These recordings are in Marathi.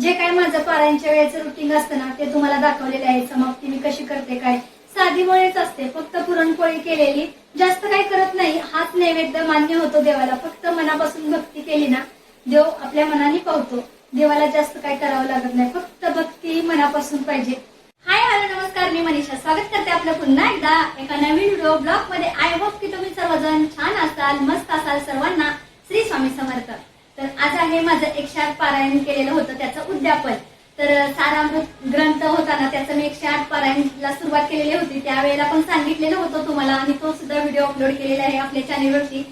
जे काय माझं पारायणच्या वेळेचं रुटीन असतं ना ते तुम्हाला दाखवलेलं आहे. समाप्ती मी कशी करते काय? साधी मुळेच असते. फक्त पुरणपोळी केलेली. जास्त काही करत नाही. हाच नैवेद्य मान्य होतो देवाला. फक्त मनापासून भक्ती केली ना देव आपल्या मनाने पावतो. देवाला जास्त काय करावं लागत नाही. फक्त भक्ती मनापासून पाहिजे. हाय हॅलो नमस्कार. मी मनीषा. स्वागत करते आपलं पुन्हा एकदा एका नवीन व्हिडिओ ब्लॉगमध्ये. आय होप की तुम्ही सर्वजण छान असाल मस्त असाल सर्वांना. श्री स्वामी समर्थ. तर आज आहे माझं एकशे आठ पारायण केलेलं होतं त्याचं उद्यापन. तर सारामृत ग्रंथ होता ना त्याचं मी एकशे आठ पारायणला सुरुवात केलेली होती. त्यावेळेला पण सांगितलेलं होतं तुम्हाला आणि तो सुद्धा व्हिडिओ अपलोड केलेला आहे आपल्या चॅनेलवरती.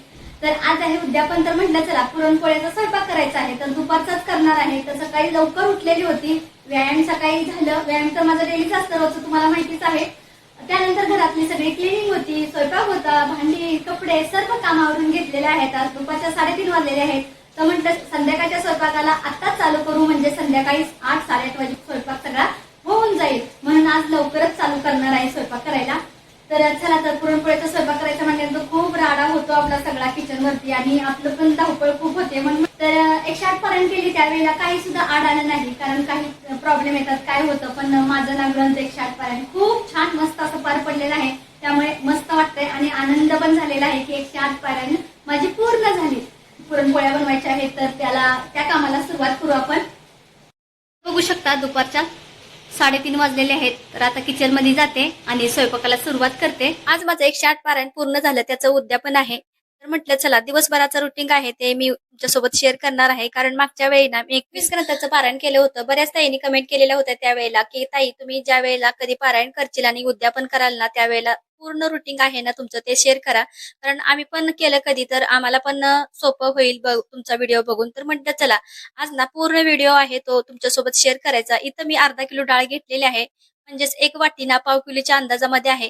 तर आज आहे उद्यापन तर म्हटलं चला पुरणपोळ्याचा स्वयंपाक करायचा आहे तर दुपारचाच करणार आहे. तर सकाळी लवकर उठलेली होती. व्यायाम सकाळी झालं. व्यायाम तर माझं डेलीच असतं रोजचं तुम्हाला माहितीच आहे. त्यानंतर घरातली सगळी क्लिनिंग होती स्वयंपाक होता भांडी कपडे सर्व कामावरून घेतलेले आहेत. आज दुपारच्या साडेतीन वाजलेले आहेत. तर म्हटलं संध्याकाळच्या स्वयंपाकाला आत्ताच चालू करू म्हणजे संध्याकाळी आठ साडेआठ वाजे स्वयंपाक सगळा होऊन जाईल. म्हणून आज लवकरच चालू करणार आहे स्वयंपाक करायला. तर चला तर पुरणपोळीचा स्वयंपाक करायचा म्हटल्यानंतर खूप राडा होतो आपला सगळा किचन वरती आणि आपलं पण धावपळ खूप होते. म्हणून तर एकशे आठ पर्यंत केली त्यावेळेला काही सुद्धा आड आलं नाही कारण काही प्रॉब्लेम येतात काय होतं पण माझं ना ग्रंथ एकशे आठ पर्यंत. खूप छान मस्त असं पार पडलेलं आहे. त्यामुळे मस्त वाटतंय आणि आनंद पण झालेला आहे की एकशे आठ पर्यंत माझी पूर्ण झाली. पुरणपोळ्या बनवायच्या आहेत तर त्याला त्या कामाला सुरुवात करू आपण. बघू शकता दुपारच्या साडेतीन वाजलेले आहेत तर आता किचनमध्ये जाते आणि स्वयंपाकाला सुरुवात करते. आज माझं एकशे आठ पारायण पूर्ण झालं त्याचं उद्यापन आहे. तर म्हटलं चला दिवसभराचं रुटीन आहे ते मी तुमच्यासोबत शेअर करणार आहे. कारण मागच्या वेळी ना मी एकवीस ग्रंथाचं पारायण केलं होतं. बऱ्याच ताईंनी कमेंट केलेल्या होत्या त्यावेळेला की ताई तुम्ही ज्या वेळेला कधी पारायण करशील आणि उद्यापन कराल ना त्यावेळेला पूर्ण रुटीन आहे ना तुमचं ते शेअर करा. कारण आम्ही पण केलं कधी तर आम्हाला पण सोपं होईल बघ- तुमचा व्हिडिओ बघून. तर म्हटलं चला आज ना पूर्ण व्हिडिओ आहे तो तुमच्यासोबत शेअर करायचा. इथं मी अर्धा किलो डाळ घेतलेली आहे. म्हणजेच एक वाटी ना पाव किलोच्या अंदाजामध्ये आहे.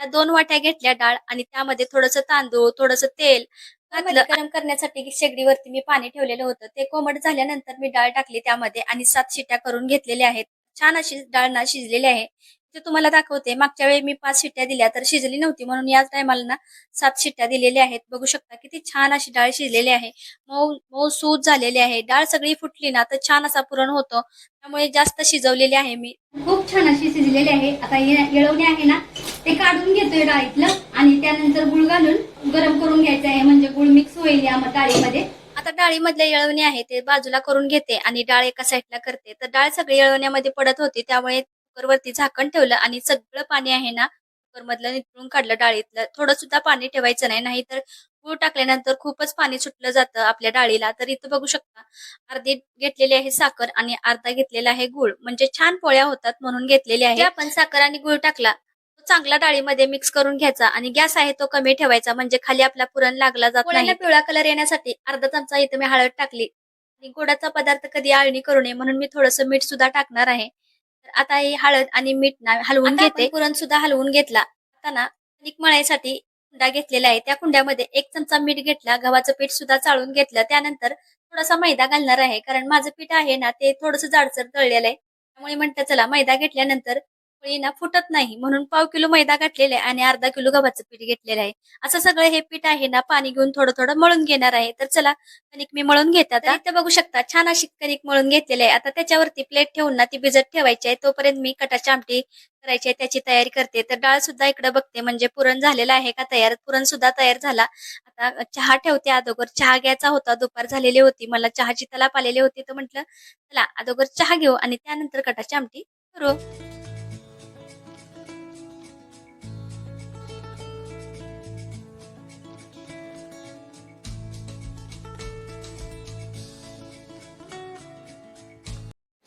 त्या दोन वाट्या घेतल्या डाळ आणि त्यामध्ये थोडंसं तांदूळ थोडंसं तेल. घातलं गरम करण्यासाठी शेगडीवरती मी पाणी ठेवलेलं होतं. ते कोमट झाल्यानंतर मी डाळ टाकली त्यामध्ये आणि सात शिट्या करून घेतलेल्या आहेत. छान अशी डाळ ना शिजलेली आहे. ते तुम्हाला दाखवते. मागच्या वेळी मी पाच शिट्ट्या दिल्या तर शिजली नव्हती. म्हणून याच टायमाला ना सात शिट्ट्या दिलेल्या आहेत. बघू शकता किती छान अशी डाळ शिजलेली आहे. मऊ मऊ सूज झालेली आहे. डाळ सगळी फुटली ना तर छान असा पुरण होतो. त्यामुळे जास्त शिजवलेली आहे मी. खूप छान अशी शिजलेली आहे. आता येळवणी येळवणे आहे ना ते काढून घेतोय डाळीतलं आणि त्यानंतर गुळ घालून गरम करून घ्यायचं आहे. म्हणजे गुळ मिक्स होईल या डाळीमध्ये. आता डाळीमधले येळवणे आहे ते बाजूला करून घेते आणि डाळ एका साईडला करते. तर डाळ सगळी येळवण्यामध्ये पडत होती त्यामुळे कुकरवरती झाकण ठेवलं आणि सगळं पाणी आहे ना कुकर मधलं नितळून काढलं डाळीतलं. थोडं सुद्धा पाणी ठेवायचं नाही नाहीतर गूळ टाकल्यानंतर खूपच पाणी सुटलं जातं आपल्या डाळीला. तर इथं बघू शकता अर्धी घेतलेली आहे साखर आणि अर्धा घेतलेला आहे गुळ. म्हणजे छान पोळ्या होतात म्हणून घेतलेले आहे. आपण साखर आणि गुळ टाकला तो चांगला डाळीमध्ये मिक्स करून घ्यायचा आणि गॅस आहे तो कमी ठेवायचा. म्हणजे खाली आपला पुरण लागला जात नाही. पिवळा कलर येण्यासाठी अर्धा चमचा इथं मी हळद टाकली. आणि गोडाचा पदार्थ कधी आळणी करू नये म्हणून मी थोडंसं मीठ सुद्धा टाकणार आहे. तर आता ही हळद आणि मीठ ना हलवून घेते. पुरण सुद्धा हलवून घेतला. आता ना कणिक मळायसाठी कुंडा घेतलेला आहे. त्या कुंड्यामध्ये एक चमचा मीठ घेतला. गव्हाचं पीठ सुद्धा चाळून घेतलं. त्यानंतर थोडासा मैदा घालणार आहे. कारण माझं पीठ आहे ना ते थोडंसं जाडसर तळलेलं आहे. त्यामुळे म्हणतं चला मैदा घेतल्यानंतर ना फुटत नाही. म्हणून पाव किलो मैदा घातलेला आहे आणि अर्धा किलो गव्हाचं पीठ घेतलेलं आहे. असं सगळं हे पीठ आहे ना पाणी घेऊन थोडं थोडं मळून घेणार आहे. तर चला कणिक मी मळून घेते आता. इथे बघू शकता छान अशी कणिक मळून घेतलेली आहे. आता त्याच्यावरती प्लेट ठेवून ना ती भिजत ठेवायची आहे. तोपर्यंत मी कटाची आमटी करायची आहे त्याची तयारी करते. तर डाळ सुद्धा इकडे बघते. म्हणजे पुरण झालेलं आहे का तयार? पुरण सुद्धा तयार झाला. आता चहा ठेवते अगोदर. चहा घ्यायचा होता. दुपार झालेली होती. मला चहाची तलाप आलेली होती. तर म्हटलं चला अगोदर चहा घेऊ आणि त्यानंतर कटाची आमटी करू.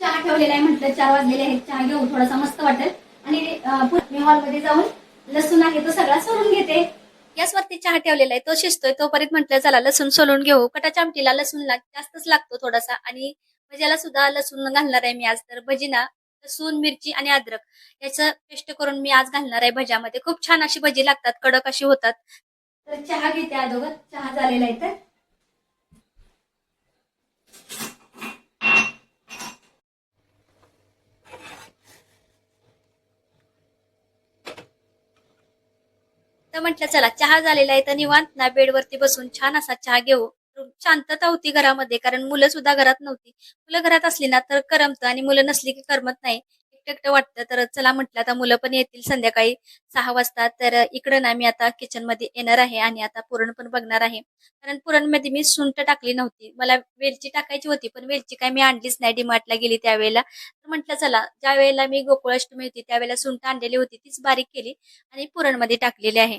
चहा ठेवलेला आहे म्हटलं चार वाजलेले आहेत चहा घेऊ थोडासा मस्त वाटेल. आणि मी हॉलमध्ये जाऊन लसूण आहे तो सगळा सोलून घेते. गॅसवरती चहा ठेवलेला आहे तो शिजतोय तोपर्यंत म्हटलं चला लसूण सोलून घेऊ. कटाच्या आमटीला लसूण लाग जास्तच लागतो थोडासा आणि भज्याला सुद्धा लसूण घालणार आहे मी आज. तर भजीना लसूण मिरची आणि अद्रक याचं पेस्ट करून मी आज घालणार आहे भज्यामध्ये. खूप छान अशी भजी लागतात कडक अशी होतात. तर चहा घेते अगोदर चहा झालेला आहे तर. तर म्हटलं चला चहा झालेला आहे तर निवांत ना बेडवरती बसून छान असा चहा घेऊ. शांतता होती घरामध्ये कारण मुलं सुद्धा घरात नव्हती. मुलं घरात असली ना तर करमत आणि मुलं नसली की करमत नाही. एकटं एकटं वाटतं. तर चला म्हटलं आता मुलं पण येतील संध्याकाळी सहा वाजता. तर इकडं ना मी आता किचनमध्ये येणार आहे आणि आता पुरण पण बघणार आहे. कारण पुरणमध्ये मी सुंठ टाकली नव्हती. मला वेलची टाकायची होती पण वेलची काय मी आणलीच नाही. डिमार्टला गेली त्यावेळेला. तर म्हटलं चला ज्या वेळेला मी गोकुळाष्टमी होती त्यावेळेला सुंठ आणलेली होती तीच बारीक केली आणि पुरणमध्ये टाकलेली आहे.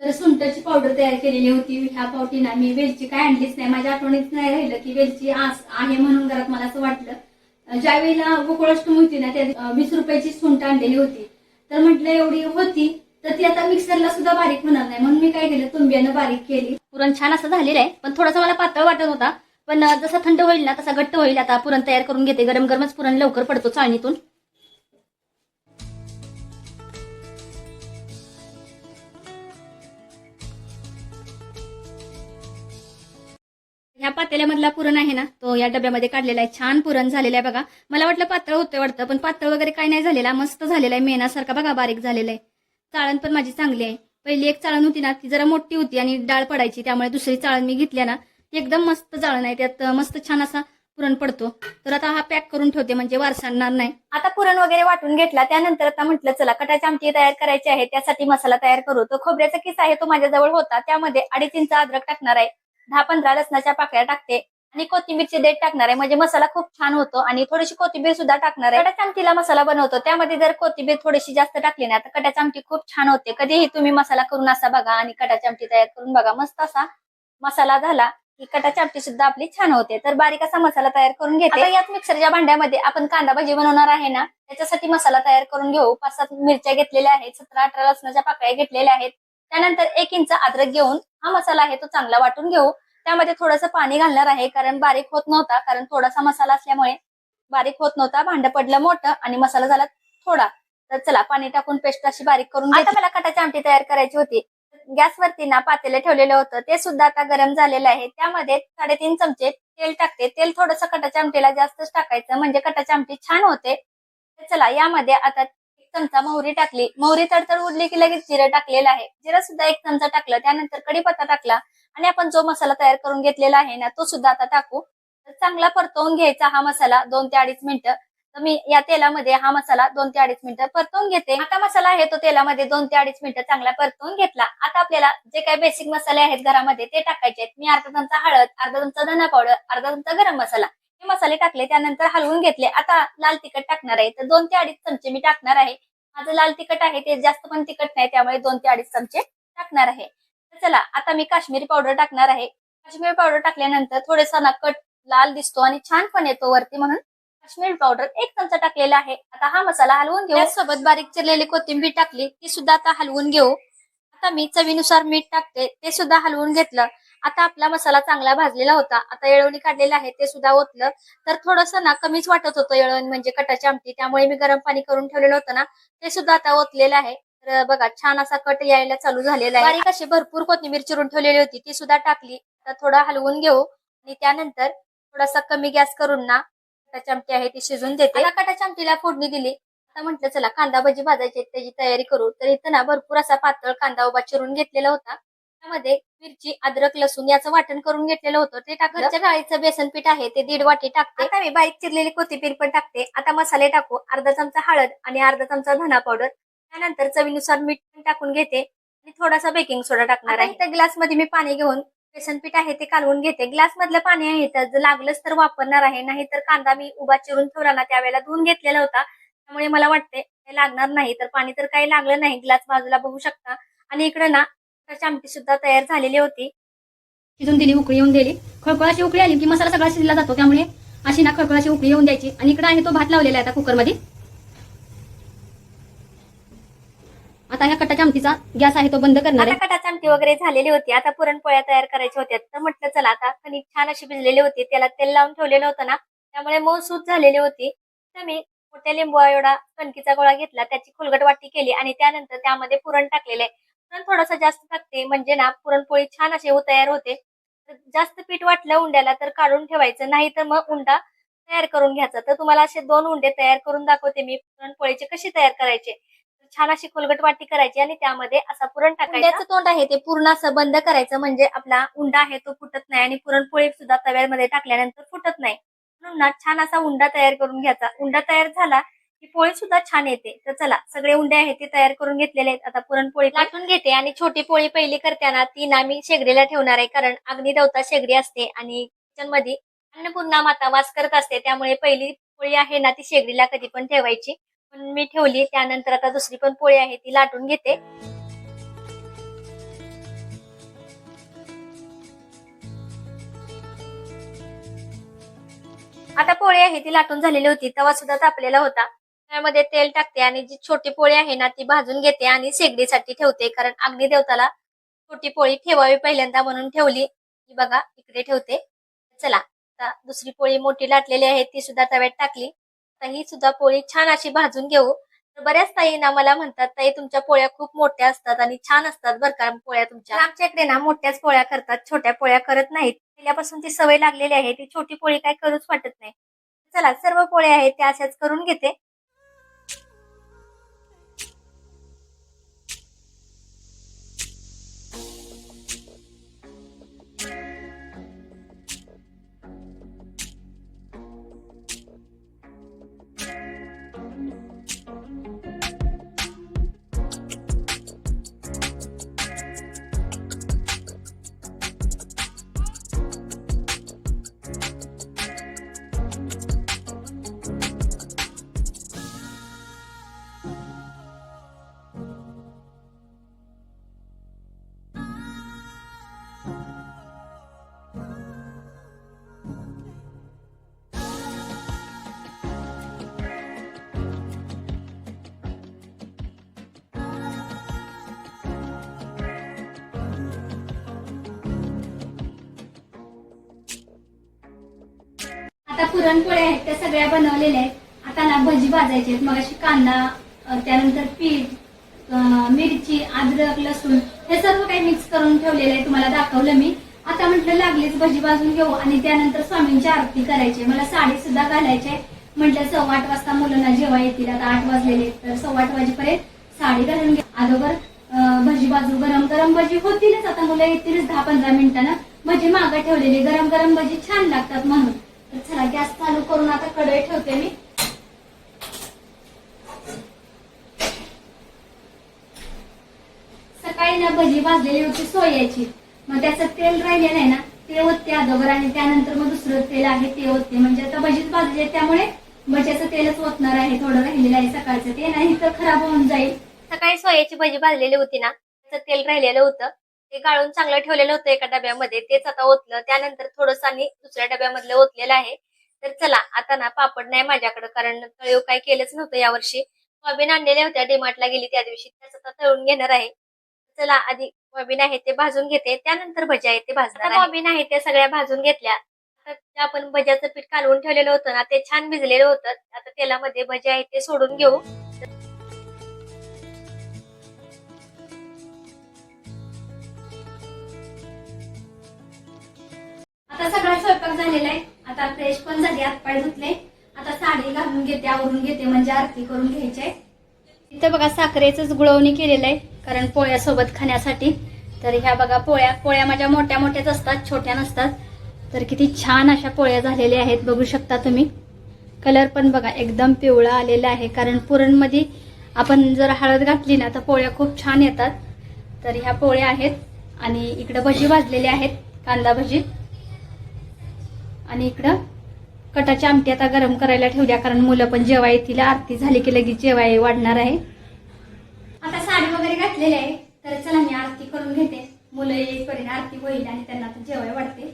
तर सुंटाची पावडर तयार केलेली होती. ह्या पावटीना मी वेलची काय आणलीच नाही. माझ्या आठवणीत नाही राहिलं की वेलची आस आहे म्हणून घरात मला असं वाटलं. ज्या वेळेला गोकुळाष्टमी होती ना त्या वीस रुपयाची सुंट आणलेली होती. तर म्हटलं एवढी होती तर ती आता मिक्सरला सुद्धा बारीक होणार नाही. म्हणून मी काय केलं तुंब्यानं बारीक केली. पुरण छान असं झालेलं आहे पण थोडासा मला पातळ वाटत होता. पण जसा जसं थंड होईल ना तसा घट्ट होईल. आता पुरण तयार करून घेते. गरम गरमच पुरण लवकर पडतो चाळणीतून. ह्या पातेल्यामधला पुरण आहे ना तो या डब्यामध्ये काढलेला आहे. छान पुरण झालेलं आहे बघा. मला वाटलं पातळ होतं वाटतं पण पातळ वगैरे काय नाही झालेला. मस्त झालेला आहे मेनासारखा बघा बारीक झालेला आहे. चाळण पण माझी चांगली आहे. पहिली एक चाळण होती ना ती जरा मोठी होती आणि डाळ पडायची त्यामुळे दुसरी चाळण मी घेतल्या ना ती एकदम मस्त चाळण आहे. त्यात मस्त छान असा पुरण पडतो. तर आता हा पॅक करून ठेवते म्हणजे वारसांणार नाही. आता पुरण वगैरे वाटून घेतला त्यानंतर आता म्हटलं चला कटाची आमटी तयार करायची आहे त्यासाठी मसाला तयार करू. तो खोबऱ्याचा किस आहे तो माझ्याजवळ होता. त्यामध्ये अडीच इंच अद्रक टाकणार आहे. दहा पंधरा लसणाच्या पाकळ्या टाकते. आणि कोथिंबीरची देठ टाकणार आहे. म्हणजे मसाला खूप छान होतो. आणि थोडीशी कोथिंबीर सुद्धा टाकणार आहे. कटाच्या आमटीला मसाला बनवतो. त्यामध्ये जर कोथिंबीर थोडीशी जास्त टाकली ना तर कटाची आमटी खूप छान होते. कधीही तुम्ही मसाला करून असा बघा आणि कटाची आमटी तयार करून बघा. मस्त असा मसाला झाला की कटाची आमटी सुद्धा आपली छान होते. तर बारीक असा मसाला तयार करून घेते. आता याच मिक्सरच्या भांड्यामध्ये आपण कांदा भाजी बनवणार आहे ना त्याच्यासाठी मसाला तयार करून घेऊ. पाच सात मिरच्या घेतलेल्या आहेत. सतरा अठरा लसणाच्या पाकळ्या घेतलेल्या आहेत. त्यानंतर एक इंच अद्रक घेऊन हा मसाला आहे तो चांगला वाटून घेऊ. त्यामध्ये थोडंसं पाणी घालणार आहे कारण बारीक होत नव्हता कारण थोडासा मसाला असल्यामुळे बारीक होत नव्हता भांड पडलं मोठं आणि मसाला झाला थोडा. तर चला पाणी टाकून पेस्ट अशी बारीक करून आता मला कटाची आमटी तयार करायची होती. गॅसवरती ना पातेलं ठेवलेलं होतं. ते सुद्धा आता गरम झालेलं आहे. त्यामध्ये साडेतीन चमचे तेल टाकते. तेल थोडंसं कटाच्या आमटीला जास्तच टाकायचं म्हणजे कटाची आमटी छान होते. चला यामध्ये आता चमचा मोहरी टाकली. मोहरी तडतड उडली की लगेच जिरं टाकलेलं आहे. जिरा सुद्धा एक चमचा टाकलं त्यानंतर कढीपत्ता टाकला आणि आपण जो मसाला तयार करून घेतलेला आहे ना तो सुद्धा आता टाकू. तर चांगला परतवून घ्यायचा हा मसाला दोन ते अडीच मिनिटं. तर मी या तेलामध्ये हा मसाला दोन ते अडीच मिनिटं परतवून घेते. आता मसाला आहे तो तेलामध्ये दोन ते अडीच मिनिटं चांगला परतवून घेतला. आता आपल्याला जे काही बेसिक मसाले आहेत घरामध्ये ते टाकायचे आहेत. मी अर्धा चमचा हळद अर्धा चमचा धना पावडर अर्धा चमचा गरम मसाला. मसाले टाकले त्यानंतर हलवून घेतले. आता लाल तिखट टाकणार आहे. तर दोन ते अडीच चमचे मी टाकणार आहे. माझं लाल तिखट आहे ते जास्त पण तिखट नाही त्यामुळे दोन ते अडीच चमचे टाकणार आहे. तर चला आता मी काश्मीरी पावडर टाकणार आहे. काश्मीरी पावडर टाकल्यानंतर थोडेसा ना कट लाल दिसतो आणि छान पण येतो वरती म्हणून काश्मीरी पावडर एक चमचा टाकलेला आहे. आता हा मसाला हलवून घेऊ. सोबत बारीक चिरलेली कोथिंबीर टाकली ती सुद्धा आता हलवून घेऊ. आता मी चवीनुसार मीठ टाकते ते सुद्धा हलवून घेतलं. आता आपला मसाला चांगला भाजलेला होता. आता येळवणी काढलेला आहे ते सुद्धा ओतलं. तर थोडंसं ना कमीच वाटत होतं येळवण म्हणजे कटाची आमटी. त्यामुळे मी गरम पाणी करून ठेवलेलं होतं ना ते सुद्धा आता ओतलेलं आहे. तर बघा छान असा कट यायला चालू झालेला आहे. बारीक अशी भरपूर कोथिंबीर चिरून ठेवलेली होती. ती सुद्धा टाकली. आता थोडं हलवून घेऊ. आणि त्यानंतर थोडासा कमी गॅस करून ना कटाची आमटी आहे ती शिजून देते. आता कटाच्या आमटीला फोडणी दिली. आता म्हटलं चला कांदा भजी भाजायची त्याची तयारी करू. तर इथं ना भरपूर असा पातळ कांदा उभा चिरून घेतलेला होता. त्यामध्ये मिरची अद्रक लसूण याचं वाटण करून घेतलेलं होतं. ते टाकलं घरच्या डाळीचं बेसन पीठ आहे ते दीड वाटी टाकते. आता मी बारीक चिरलेली कोथिंबीर पण टाकते. आता मसाले टाकू. अर्धा चमचा हळद आणि अर्धा चमचा धना पावडर त्यानंतर चवीनुसार मीठ पण टाकून घेते. आणि थोडासा बेकिंग सोडा टाकणार आहे. त्या ग्लासमध्ये मी पाणी घेऊन बेसन पीठ आहे ते कालवून घेते. ग्लास मधलं पाणी आहे तर जर लागलंच तर वापरणार आहे. नाही तर कांदा मी उभा चिरून ठेवला ना त्यावेळेला धुवून घेतलेला होता. त्यामुळे मला वाटते लागणार नाही. तर पाणी तर काही लागलं नाही. ग्लास बाजूला बघू शकता. आणि इकडे ना त्याची आमटी सुद्धा तयार झालेली होती. शिजून दिली उकळी येऊन दिली. खळखळाची उकळी आली की मसाला सगळा शिजला जातो त्यामुळे अशी ना खळखळाची उकळी येऊन द्यायची. आणि इकडे आहे तो भात लावलेला आहे आता कुकरमध्ये. आता ह्या कटाच्या आमटीचा गॅस आहे तो बंद करणार आहे. कटाची आमटी वगैरे झालेली होती. आता पुरणपोळ्या तयार करायच्या होत्या. तर म्हटलं चला आता कणिक छान अशी भिजलेली होती. त्याला तेल लावून ठेवलेलं होतं ना त्यामुळे मऊ सूत झालेली होती. तर मी मोठ्या लिंबू एवढा कणकीचा गोळा घेतला. त्याची खुलगट वाटी केली आणि त्यानंतर त्यामध्ये पुरण टाकलेले पुरण थोडंसं जास्त टाकते. म्हणजे ना पुरणपोळी छान अशी तयार होते. जास्त पीठ वाटलं उंड्याला तर काढून ठेवायचं. नाही तर मग उंडा तयार करून घ्यायचा. तर तुम्हाला असे दोन उंडे तयार करून दाखवते मी. पुरणपोळीचे कसे तयार करायचे? छान अशी खोलगट वाटी करायची आणि त्यामध्ये असा पुरण टाकायचं. तोंड आहे ते पूर्ण असं बंद करायचं. म्हणजे आपला उंडा आहे तो फुटत नाही आणि पुरणपोळी सुद्धा तव्यामध्ये टाकल्यानंतर फुटत नाही. म्हणून ना छान असा उंडा तयार करून घ्यायचा. उंडा तयार झाला ही पोळी सुद्धा छान येते. तर चला सगळे उंडे आहेत ते तयार करून घेतलेले आहेत. आता पुरणपोळी लाटून घेते आणि छोटी पोळी पहिली करताना ती ना मी शेगडीला ठेवणार आहे. कारण अग्निदेवता शेगडी असते आणि किचनमध्ये अन्नपूर्णा माता वास करत असते. त्यामुळे पहिली पोळी आहे ना ती शेगडीला कधी पण ठेवायची. पण मी ठेवली त्यानंतर आता दुसरी पण पोळी आहे ती लाटून घेते. आता पोळी आहे ती लाटून झालेली होती. तवा सुद्धा तापलेला होता. त्यामध्ये तेल टाकते आणि जी छोटी पोळी आहे ना ती भाजून घेते आणि शेगडीसाठी ठेवते. कारण अग्निदेवताला छोटी पोळी ठेवावी पहिल्यांदा म्हणून ठेवली. ही बघा इकडे ठेवते. चला आता दुसरी पोळी मोठी लाटलेली आहे ती सुद्धा तव्यात टाकली. आता ही सुद्धा पोळी छान अशी भाजून घेऊ. तर बऱ्याच ताई ना मला म्हणतात ताई तुमच्या पोळ्या खूप मोठ्या असतात आणि छान असतात बरं का पोळ्या तुमच्या. आमच्या इकडे ना मोठ्याच पोळ्या करतात छोट्या पोळ्या करत नाहीत. पहिल्यापासून ती सवय लागलेली आहे ती छोटी पोळी काय करूच वाटत नाही. चला सर्व पोळ्या आहेत त्या अशाच करून घेते. आता पुरणपोळ्या आहेत त्या सगळ्या बनवलेल्या आहेत. आता ना भजी भाजायची आहेत. मग अशी कांदा त्यानंतर पीठ मिरची अद्रक लसूण हे सर्व काही मिक्स करून ठेवलेलं आहे. तुम्हाला दाखवलं मी. आता म्हटलं लागलीच भजी भाजून घेऊ आणि त्यानंतर स्वामींची आरती करायची मला साडी सुद्धा घालायची आहे. म्हटलं सव्वा आठ वाजता मुलांना जेव्हा येतील आता आठ वाजलेले आहेत, तर सव्वा आठ वाजेपर्यंत साडी घालून घे. अगोदर भजी बाजू गरम गरम भजी होतीलच. आता मुलं येतीलच दहा पंधरा मिनिटानं. भजी मागं ठेवलेली. गरम गरम भजी छान लागतात म्हणून तर चला गॅस चालू करून आता कढई ठेवते मी. सकाळी ना भजी भाजलेली होती सोयाची. मग त्याचं तेल राहिले नाही ना ते होते अगोदर आणि त्यानंतर मग दुसरं तेल आहे ते होते म्हणजे आता भजीच भाजले त्यामुळे भज्याचं तेलच ओतणार आहे थोडं राहिलेलं आहे सकाळचं ते नाही तर खराब होऊन जाईल. सकाळी सोयाची भजी भाजलेली होती ना त्याचं तेल राहिलेलं होतं. ते गाळून चांगलं ठेवलेलं होतं एका डब्यामध्ये तेच आता ओतलं. त्यानंतर थोडंसं आणि दुसऱ्या डब्यामधलं ओतलेलं आहे. तर चला आता ना पापड नाही माझ्याकडे कारण तळीव काय केलंच नव्हतं यावर्षी. सोयाबीन आणलेल्या होत्या डिमार्टला गेली त्या दिवशी. त्याच आता तळून घेणार आहे. चला आधी सोयाबीन आहे ते भाजून घेते त्यानंतर भज्या आहेत ते भाजणार सोयाबीन आहे ते सगळ्या भाजून घेतल्या. आता आपण भज्याचं पीठ कालवून ठेवलेलं होतं ना ते छान भिजलेलं होतं. आता तेलामध्ये भज्या आहेत ते सोडून घेऊ. आता सगळा स्वयंपाक झालेला आहे. आता फ्रेश पण झाली हातपाय धुतले. आता साडी घालून घेते आवरून घेते म्हणजे आरती करून घ्यायचे इथं बघा साखरेचंच गुळवणी केलेलं आहे कारण पोळ्यासोबत खाण्यासाठी. तर ह्या बघा पोळ्या पोळ्या माझ्या मोठ्या मोठ्याच असतात छोट्या नसतात. तर किती छान अशा पोळ्या झालेल्या आहेत बघू शकता तुम्ही. कलर पण बघा एकदम पिवळा आलेला आहे कारण पुरणमध्ये आपण जर हळद घातली ना तर पोळ्या खूप छान येतात. तर ह्या पोळ्या आहेत आणि इकडं भजी भाजलेल्या आहेत कांदा भजी. आणि इकडं कटाची आमटी आता गरम करायला ठेवल्या कारण मुलं पण जेव्हा येतील. आरती झाली की लगेच जेवाय वाढणार आहे. आता साडी वगैरे घातलेली आहे. तर चला मी आरती करून घेते. मुलं येईपर्यंत आरती होईल आणि त्यांना आता जेवाय वाढते.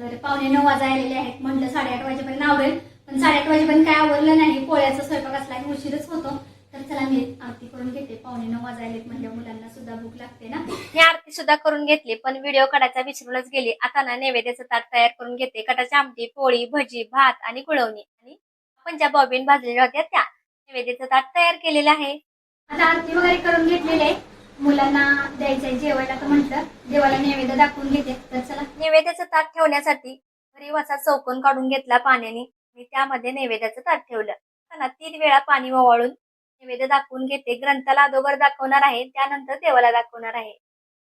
तर पावणे नऊ वाजा आलेले आहेत. म्हणलं साडेआठ वाजेपर्यंत आवरेल. पण साडेआठ वाजेपर्यंत काय आवडलं नाही. पोळ्याचा स्वयंपाक असला की उशीरच होतो. तर चला मी आरती करून घेते. पावणे नऊ वाजायलेत म्हणजे मुलांना सुद्धा भूक लागते ना. मी आरती सुद्धा करून घेतली पण व्हिडिओ काढायचा विसरूनच गेली. आता ना नैवेद्याचं ताट तयार करून घेते. कटाची आमटी पोळी भजी भात आणि गुळवणी. आणि आपण ज्या बॉबीन भाजलेल्या होत्या त्या नैवेद्याचं ताट तयार केलेलं आहे. आता आरती वगैरे करून घेतलेली मुलांना द्यायचंय जेवायला तर म्हटलं देवाला नैवेद्य दाखवून घेते. तर चला. नैवेद्याचं ताट ठेवण्यासाठी घरी असा चौकोन काढून घेतला पाण्याने. आणि त्यामध्ये नैवेद्याचं ताट ठेवलं. तीन वेळा पाणी ओवाळून नैवेद्य दाखवून घेते. ग्रंथाला अगोदर दाखवणार आहे त्यानंतर देवाला दाखवणार आहे.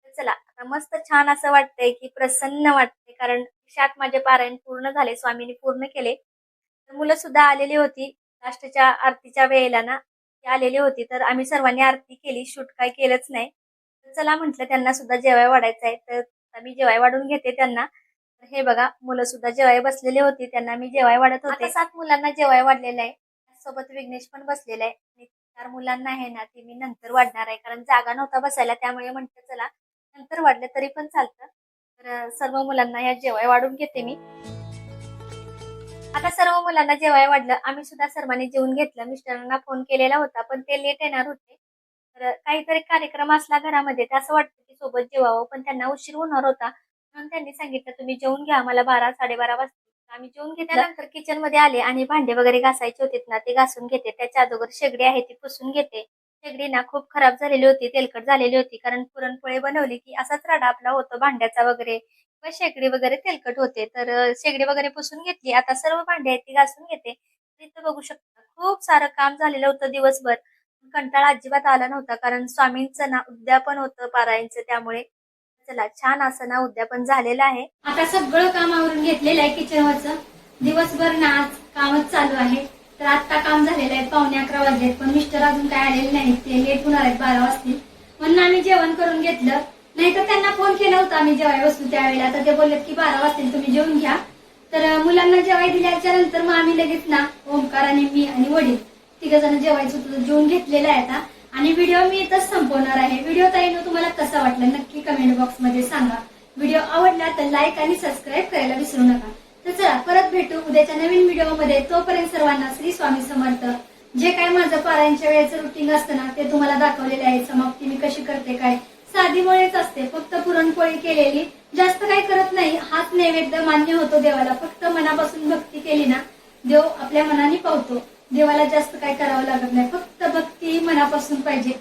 तर चला आता मस्त छान असं वाटतंय की प्रसन्न वाटते कारण शात माझे पारायण पूर्ण झाले स्वामींनी पूर्ण केले. तर मुलं सुद्धा आलेली होती लास्टच्या आरतीच्या वेळेला ना ती आलेली होती. तर आम्ही सर्वांनी आरती केली शूट काय केलंच नाही. तर चला म्हटलं त्यांना सुद्धा जेवाय वाढायचं आहे. तर मी जेवाय वाढून घेते त्यांना. तर हे बघा मुलं सुद्धा जेवाय बसलेली होती त्यांना मी जेवाय वाढत होते. सात मुलांना जेवाय वाढलेलं आहे. सोबत विघ्नेश पण बसलेला आहे. चार मुलांना आहे ना ती मी नंतर वाढणार आहे. कारण जागा नव्हता बसायला त्यामुळे म्हटलं चला नंतर वाढलं तरी पण चालतं. तर सर्व मुलांना ह्या जेवाय वाढून घेते मी. आता सर्व मुलांना जेवाय वाढलं आम्ही सुद्धा सर्वांनी जेवून घेतलं. मिस्टरांना फोन केलेला होता पण ते लेट येणार होते. तर काहीतरी कार्यक्रम असला घरामध्ये तर असं वाटतं की सोबत जेवावं पण त्यांना उशीर होणार होता. म्हणून त्यांनी सांगितलं तुम्ही जेवून घ्या मला बारा साडेबारा वाजता आम्ही जेवून घेतल्यानंतर किचनमध्ये आले आणि भांडे वगैरे घासायचे होते ना ते घासून घेते. त्याच्या अगोदर शेगडी आहे ती पुसून घेते. शेगडी ना खूप खराब झालेली होती तेलकट झालेली होती कारण पुरणपोळी बनवली की असाच राडा आपला होतो भांड्याचा वगैरे. किंवा शेगडी वगैरे तेलकट होते. तर शेगडी वगैरे पुसून घेतली. आता सर्व भांडे आहेत ती घासून घेते. इथं बघू शकता खूप सारं काम झालेलं होतं दिवसभर. कंटाळा अजिबात आला नव्हता कारण स्वामींचं ना उद्यापन होतं पारायणचं त्यामुळे. चला छान असं ना उद्यापन झालेलं आहे. आता सगळं काम आवरून घेतलेलं आहे किचनवरचं दिवसभर ना आज कामच चालू आहे. तर आता काम झालेलं आहे पावणे अकरा वाजलेत पण मिस्टर अजून काय आलेले नाहीत ते लेट होणार आहेत बारा वाजतील. म्हणून आम्ही जेवण करून घेतलं. नाही तर त्यांना फोन केला होता आम्ही जेवाय बसू त्यावेळेला. तर ते बोललेत की बारा वाजतील तुम्ही जेवून घ्या. तर मुलांना जेवाय दिल्याच्या नंतर मग आम्ही लगेच ना ओमकार आणि मी आणि वडील तिघ जण जेवायचं होतं जेवून घेतलेलं आहे आता. आणि व्हिडिओ मी इथंच संपवणार आहे. व्हिडिओ ताईनो तुम्हाला कसा वाटला नक्की कमेंट बॉक्समध्ये सांगा. व्हिडिओ आवडला तर लाईक आणि सबस्क्राईब करायला विसरू नका. तर चला परत भेटू उद्याच्या नवीन व्हिडिओमध्ये तोपर्यंत सर्वांना श्री स्वामी समर्थ. जे काय माझं पारायणच्या वेळेचं रुटीन असतं ना ते तुम्हाला दाखवलेले आहे. समाप्ती मी कशी करते काय? साधी मुळेच असते. फक्त पुरणपोळी केलेली. जास्त काही करत नाही. हाच नैवेद्य मान्य होतो देवाला. फक्त मनापासून भक्ती केली ना देव आपल्या मनाने पावतो. देवाला जास्त काय करावं लागत नाही. फक्त भक्ती मनापासून पाहिजे.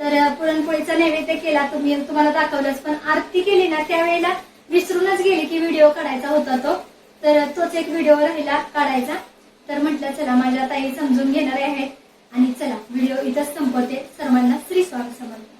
तर पुरणपोळीचा नैवेद्य केला तुम्ही तुम्हाला दाखवलंच पण आरती केली ना त्यावेळेला विसरूनच गेली की व्हिडिओ काढायचा होता तो. तर तोच एक व्हिडिओ राहिला काढायचा. तर म्हटलं चला माझ्या ताई समजून घेणारे आहेत. आणि चला व्हिडिओ इथंच संपवते. सर्वांना श्री स्वामी समर्थ.